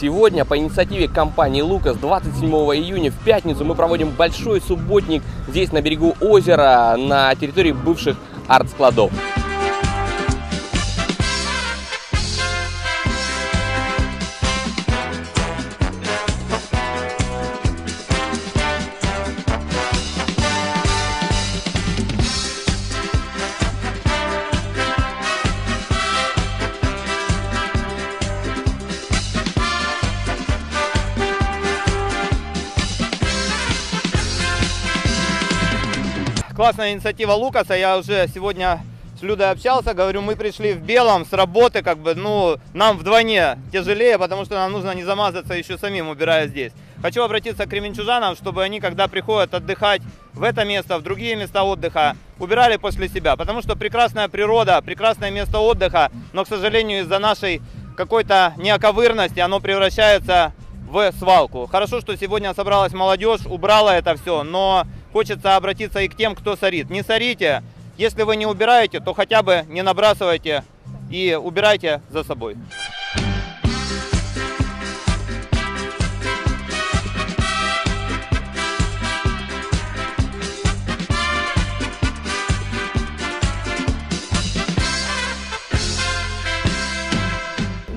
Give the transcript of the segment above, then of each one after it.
Сегодня по инициативе компании «Лукас» 27 июня в пятницу мы проводим большой субботник здесь на берегу озера на территории бывших арт-складов. Классная инициатива Лукаса. Я уже сегодня с Людой общался, говорю, мы пришли в белом с работы, как бы, ну, нам вдвойне тяжелее, потому что нам нужно не замазаться еще самим, убирая здесь. Хочу обратиться к кременчужанам, чтобы они, когда приходят отдыхать в это место, в другие места отдыха, убирали после себя, потому что прекрасная природа, прекрасное место отдыха, но, к сожалению, из-за нашей какой-то неоковырности оно превращается в свалку. Хорошо, что сегодня собралась молодежь, убрала это все, но хочется обратиться и к тем, кто сорит. Не сорите, если вы не убираете, то хотя бы не набрасывайте и убирайте за собой.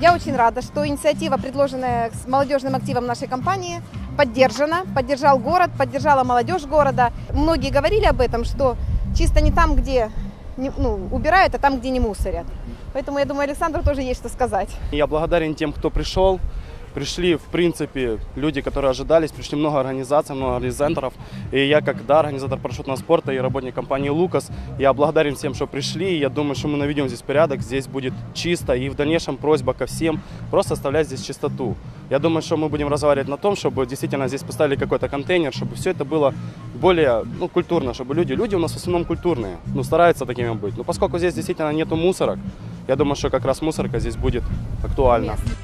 Я очень рада, что инициатива, предложенная с молодежным активом нашей компании, поддержана. Поддержал город, поддержала молодежь города. Многие говорили об этом, что чисто не там, где ну, убирают, а там, где не мусорят. Поэтому я думаю, Александру тоже есть что сказать. Я благодарен тем, кто пришел. Пришли, в принципе, люди, которые ожидались, пришли много организаций, много организаторов. И я, как да, организатор парашютного спорта и работник компании «Лукас», я благодарен всем, что пришли. Я думаю, что мы наведем здесь порядок, здесь будет чисто. И в дальнейшем просьба ко всем просто оставлять здесь чистоту. Я думаю, что мы будем разговаривать на том, чтобы действительно здесь поставили какой-то контейнер, чтобы все это было более ну, культурно, чтобы люди, люди у нас в основном культурные, ну, стараются такими быть. Но поскольку здесь действительно нету мусорок, я думаю, что как раз мусорка здесь будет актуальна. Место.